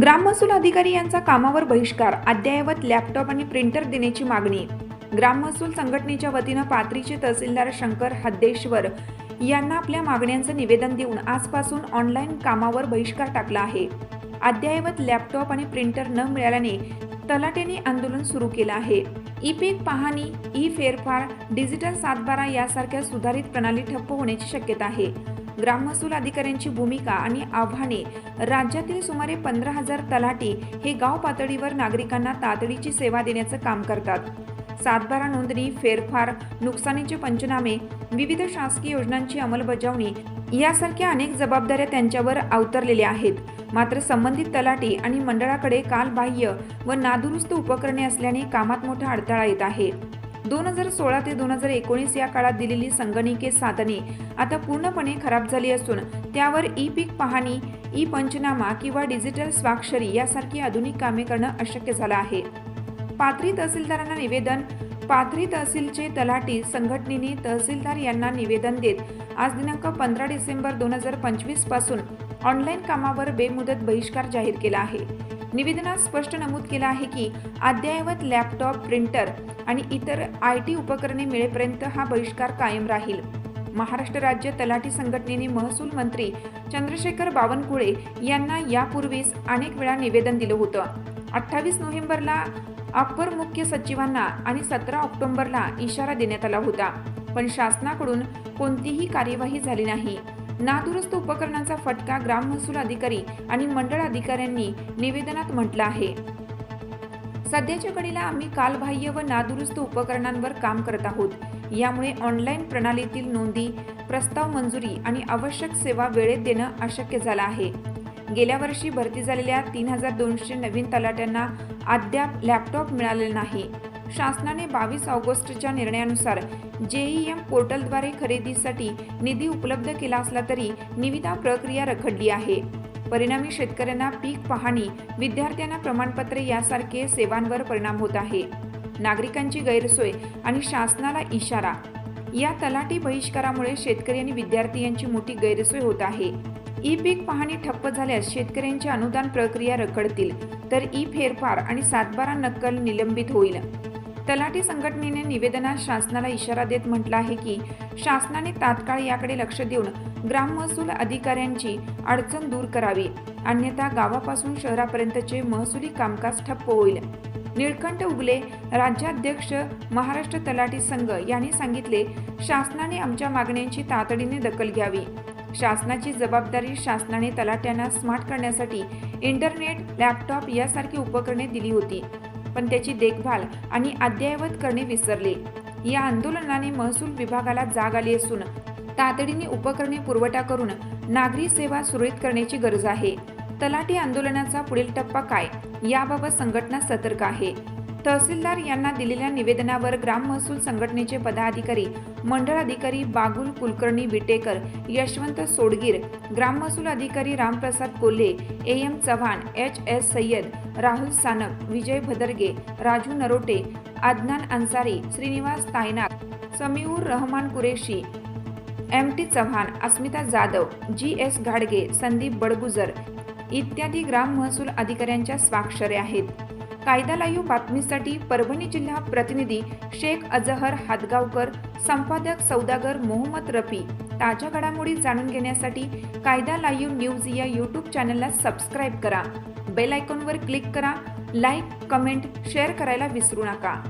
ग्राममहसूल अधिकारी यांचा कामावर बहिष्कार अद्ययावत लॅपटॉप आणि प्रिंटर देण्याची मागणी. ग्राममहसूल संघटनेच्या वतीनं पात्रीचे तहसीलदार शंकर हद्देश्वर यांना आपल्या मागण्यांचं निवेदन देऊन आजपासून ऑनलाईन कामावर बहिष्कार टाकला आहे. अद्ययावत लॅपटॉप आणि प्रिंटर न मिळाल्याने तलाट्याने आंदोलन सुरू केलं आहे. ई पीक पाहणी ई फेरफार डिजिटल सातबारा यासारख्या सुधारित प्रणाली ठप्प होण्याची शक्यता आहे. ग्राममहसूल अधिकाऱ्यांची भूमिका आणि आव्हाने. राज्यातील सुमारे पंधरा हजार तलाठी हे गाव पातळीवर नागरिकांना तातडीची सेवा देण्याचं काम करतात. सातबारा नोंदणी फेरफार नुकसानीचे पंचनामे विविध शासकीय योजनांची अंमलबजावणी यासारख्या अनेक जबाबदाऱ्या त्यांच्यावर अवतरलेल्या आहेत. मात्र संबंधित तलाठी आणि मंडळाकडे कालबाह्य व नादुरुस्त उपकरणे असल्याने कामात मोठा अडथळा येत आहे. दोन हजार सोळा ते दोन हजार एकोणीस या काळात दिलेली संगणकीय साधने आता पूर्णपणे खराब झाली असून त्यावर ई पीक पाहणी ई पंचनामा किंवा डिजिटल स्वाक्षरी यासारखी आधुनिक कामे करणं अशक्य झालं आहे. पाथरी तहसीलदारांना निवेदन पाथरी तहसीलचे तलाठी संघटनेने तहसीलदार यांना निवेदन देत आज दिनांक पंधरा डिसेंबर दोन हजार पंचवीसपासून ऑनलाईन कामावर बेमुदत बहिष्कार जाहीर केला आहे. निवेदनात स्पष्ट नमूद केलं आहे की अद्ययावत लॅपटॉप प्रिंटर आणि इतर आय टी उपकरणे मिळेपर्यंत हा बहिष्कार कायम राहील. महाराष्ट्र राज्य तलाठी संघटनेने महसूल मंत्री चंद्रशेखर बावनकुळे यांना यापूर्वीच अनेक वेळा निवेदन दिलं होतं. अठ्ठावीस नोव्हेंबरला अप्पर मुख्य सचिवांना आणि सतरा ऑक्टोबरला इशारा देण्यात आला होता. पण शासनाकडून कोणतीही कार्यवाही झाली नाही. नादुरुस्त उपकरणांचा फटका ग्राम महसूल अधिकारी आणि मंडळ अधिकाऱ्यांनी निवेदनात म्हटलं आहे. सध्याच्या घडीला आम्ही कालबाह्य व नादुरुस्त उपकरणांवर काम करत आहोत. यामुळे ऑनलाईन प्रणालीतील नोंदी प्रस्ताव मंजुरी आणि आवश्यक सेवा वेळेत देणं अशक्य झालं आहे. गेल्या वर्षी भरती झालेल्या तीन हजार दोनशे नवीन तलाट्यांना अद्याप लॅपटॉप मिळालेला नाही. शासनाने बावीस ऑगस्टच्या निर्णयानुसार जेईएम पोर्टलद्वारे खरेदीसाठी निधी उपलब्ध केला असला तरी निविदा प्रक्रिया रखडली आहे. परिणामी शेतकऱ्यांना पीक पाहणी विद्यार्थ्यांना प्रमाणपत्र यासारखे सेवांवर परिणाम होत आहे. नागरिकांची गैरसोय आणि शासनाला इशारा. या तलाठी बहिष्कारामुळे शेतकरी आणि विद्यार्थी यांची मोठी गैरसोय होत आहे. ई पीक पाहणी ठप्प झाल्यास शेतकऱ्यांची अनुदान प्रक्रिया रखडतील तर ई फेरफार आणि सातबारा नक्कल निलंबित होईल. तलाठी संघटनेने निवेदनात शासनाला इशारा देत म्हटलं आहे की शासनाने तात्काळ याकडे लक्ष देऊन ग्राम महसूल अधिकाऱ्यांची अडचण दूर करावी. अन्यथा गावापासून शहरापर्यंतचे महसुली कामकाज ठप्प होईल. निळकंठ उगले राज्याध्यक्ष महाराष्ट्र तलाठी संघ यांनी सांगितले शासनाने आमच्या मागण्यांची तातडीने दखल घ्यावी. शासनाची जबाबदारी शासनाने तलाट्यांना स्मार्ट करण्यासाठी इंटरनेट लॅपटॉप यासारखी उपकरणे दिली होती. पण त्याची देखभाल आणि अद्ययावत करणे विसरले. या आंदोलनाने महसूल विभागाला जाग आली असून तातडीने उपकरणे पुरवठा करून नागरी सेवा सुरळीत करण्याची गरज आहे. तलाठी आंदोलनाचा पुढील टप्पा काय? याबाबत संघटना सतर्क आहे. तहसीलदार यांना दिलेल्या निवेदनावर ग्राम महसूल संघटनेचे पदाधिकारी मंडळ अधिकारी बागुल कुलकर्णी विटेकर यशवंत सोडगीर ग्राम महसूल अधिकारी Ramprasad Kolhe A M Chavan H S Sayyad Rahul Sanap Vijay Bhadarge Raju Narote Adnan Ansari Shrinivas Taynak Samiur Rahman Qureshi M T Chavan Asmita Jadhav G S घाडगे संदीप बडगुजर इत्यादी ग्राम महसूल अधिकाऱ्यांच्या स्वाक्षऱ्या आहेत. कायदा लाईव्ह बातमीसाठी परभणी जिल्हा प्रतिनिधी शेख अजहर हादगावकर संपादक सौदागर मोहम्मद रफी. ताज्या घडामोडी जाणून घेण्यासाठी कायदा लाईव्ह न्यूज या यूट्यूब चॅनलला सबस्क्राईब करा. बेल आयकॉनवर क्लिक करा. लाईक कमेंट शेअर करायला विसरू नका.